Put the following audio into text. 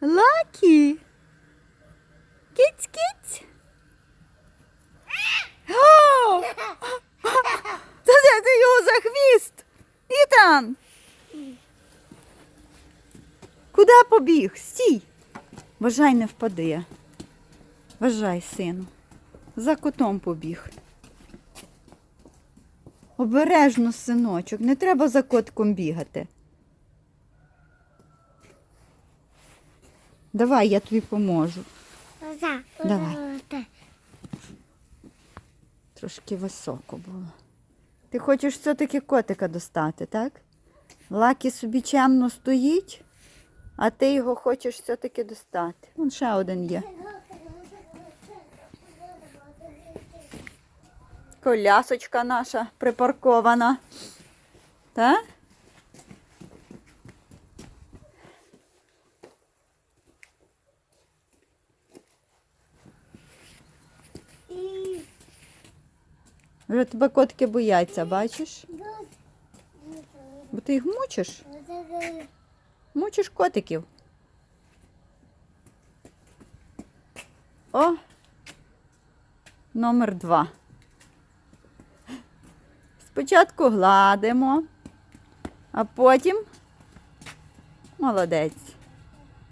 Лакі. Кіць, кіць. Де ти його за хвіст? Ітан. Куди побіг? Стій. Бажай не впади. Бажай, сину. За котом побіг. Обережно, синочок, не треба за котком бігати. Давай, я тобі поможу. За. Давай. Трошки високо було. Ти хочеш все-таки котика достати, так? Лакі собі чемно стоїть, а ти його хочеш все-таки достати. Вон ще один є. Колясочка наша припаркована. Так? Вже тебе котики бояться, бачиш? Бо ти їх мучиш? Мучиш котиків. О, номер два. Спочатку гладимо, а потім молодець.